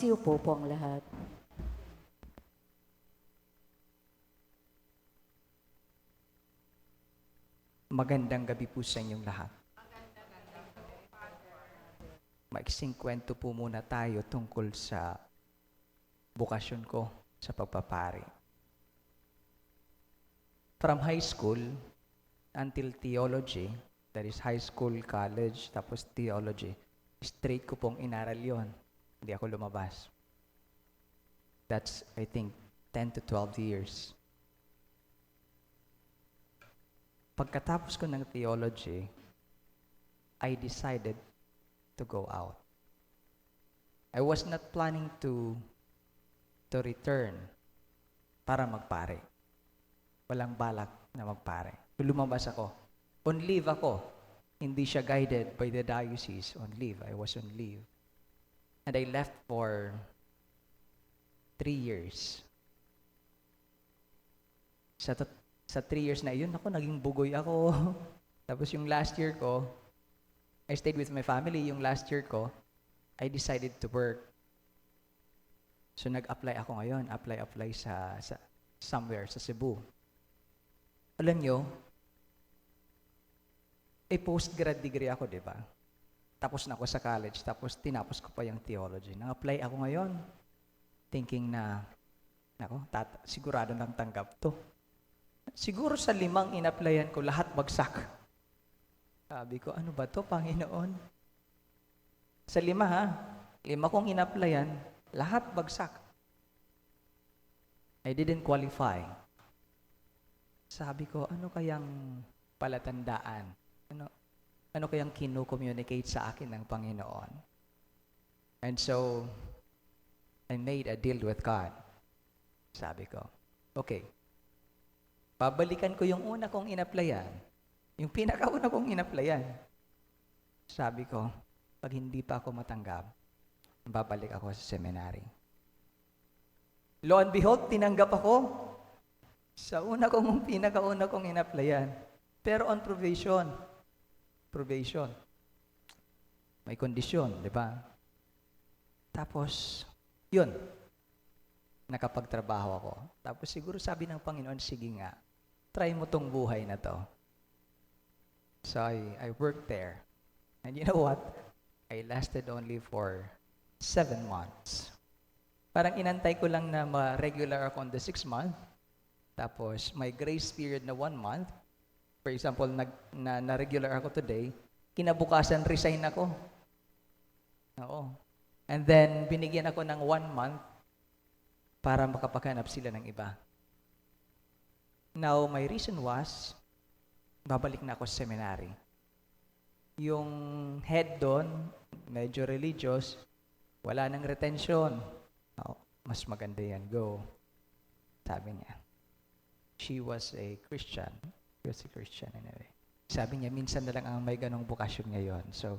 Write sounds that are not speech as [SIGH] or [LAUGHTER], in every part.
Siupo po ang lahat. Magandang gabi po sa inyong lahat. Maiksing kwento po muna tayo tungkol sa bukasyon ko sa pagpapari. From high school until theology, that is high school, college, tapos theology, straight ko pong inaral yon. Hindi ako lumabas. That's, I think, 10 to 12 years. Pagkatapos ko ng theology, I decided to go out. I was not planning to to return para magpare. Walang balak na magpare. Lumabas ako. On leave ako. Hindi siya guided by the diocese. On leave. I was on leave. And I left for three years. Sa, sa three years na yun, ako, naging bugoy ako. [LAUGHS] Tapos yung last year ko, I stayed with my family. Yung last year ko, I decided to work. So nag-apply ako ngayon. Apply, apply sa, sa somewhere, sa Cebu. Alam nyo, eh postgrad degree ako, di ba? Tapos na ako sa college, tapos tinapos ko pa yung theology. Nang-apply ako ngayon, thinking na, nako, tat- sigurado nang tanggap to. Siguro sa limang in-applyan ko, lahat bagsak. Sabi ko, ano ba to, Panginoon? Sa lima ha, lima kong in-applyan, lahat bagsak. I didn't qualify. Sabi ko, ano kayang palatandaan? Ano, ano kayang kinu-communicate sa akin ng Panginoon? And so, I made a deal with God. Sabi ko, okay, babalikan ko yung una kong inaplayan, yung pinakauna kong inaplayan. Sabi ko, pag hindi pa ako matanggap, babalik ako sa seminary. Lo and behold, tinanggap ako sa una kong pinakauna kong inaplayan. Pero on probation. Probation. May kondisyon, di ba? Tapos, yun. Nakapagtrabaho ako. Tapos siguro sabi ng Panginoon, sige nga, try mo tong buhay na to. So I, I worked there. And you know what? I lasted only for seven months. Parang inantay ko lang na ma-regular ako on the six month. Tapos may grace period na one month. For example, nag, na, na-regular ako today, kinabukasan resign ako. Oo. And then, binigyan ako ng one month para makapaghanap sila ng iba. Now, my reason was, babalik na ako sa seminary. Yung head doon, medyo religious, wala nang retention. Oh, mas maganda yan, go. Sabi niya. She was a Christian. Was a Christian anyway. Sabi niya, minsan na lang ang may ganong bukasyon ngayon. So,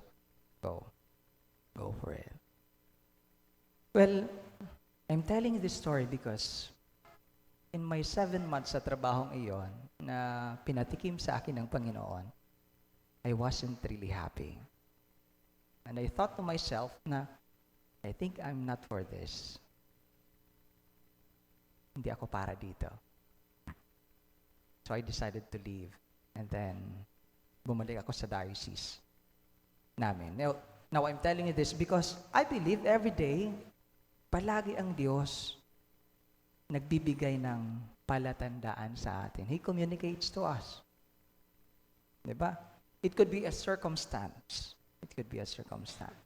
go. Go for it. Well, I'm telling this story because in my seven months sa trabahong iyon na pinatikim sa akin ng Panginoon, I wasn't really happy. And I thought to myself na, I think I'm not for this. Hindi ako para dito. So I decided to leave. And then, bumalik ako sa diocese namin. Now, now I'm telling you this because I believe every day, palagi ang Diyos nagbibigay ng palatandaan sa atin. He communicates to us. Diba? It could be a circumstance. It could be a circumstance.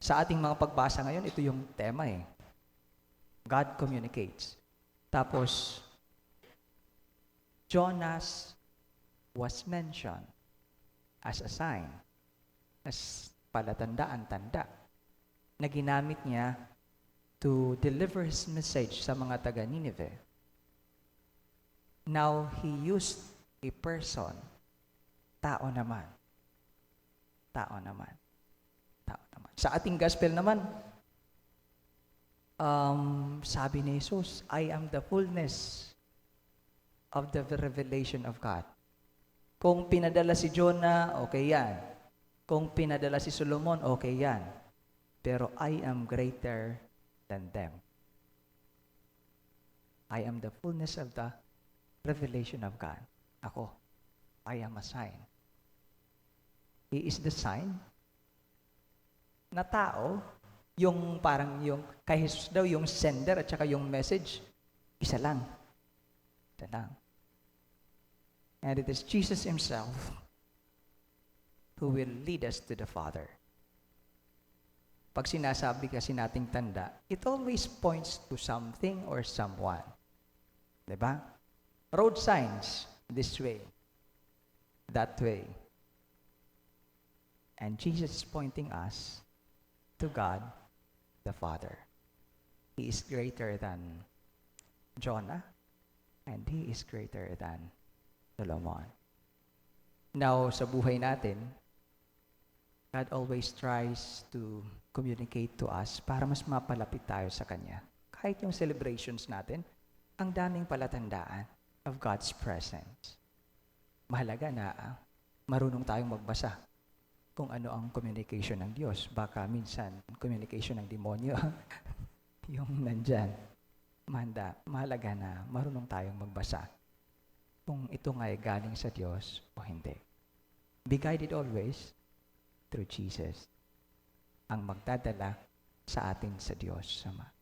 Sa ating mga pagbasa ngayon, ito yung tema eh. God communicates. Tapos, Jonas was mentioned as a sign, as palatandaan, tanda, na ginamit niya to deliver his message sa mga taga Nineveh. Now, he used a person, tao naman. Tao naman. Tao naman. Sa ating gospel naman, um, sabi ni Jesus, I am the fullness of the revelation of God. Kung pinadala si Jonah, okay yan. Kung pinadala si Solomon, okay yan. Pero I am greater than them. I am the fullness of the revelation of God. Ako, I am a sign. He is the sign na tao, yung parang yung, kay Jesus daw, yung sender at saka yung message, isa lang. Isa lang. And it is Jesus Himself who will lead us to the Father. Pag sinasabi kasi nating tanda, it always points to something or someone. 'Di ba? Road signs, this way, that way. And Jesus is pointing us to God the Father. He is greater than Jonah, and He is greater than Solomon. Now, sa buhay natin, God always tries to communicate to us para mas mapalapit tayo sa Kanya. Kahit yung celebrations natin, ang daming palatandaan of God's presence. Mahalaga na ah, marunong tayong magbasa kung ano ang communication ng Diyos. Baka minsan, communication ng demonyo [LAUGHS] yung nandyan. Manda, mahalaga na marunong tayong magbasa kung ito nga ay galing sa Diyos o hindi. Be guided always through Jesus ang magdadala sa atin sa Diyos Ama.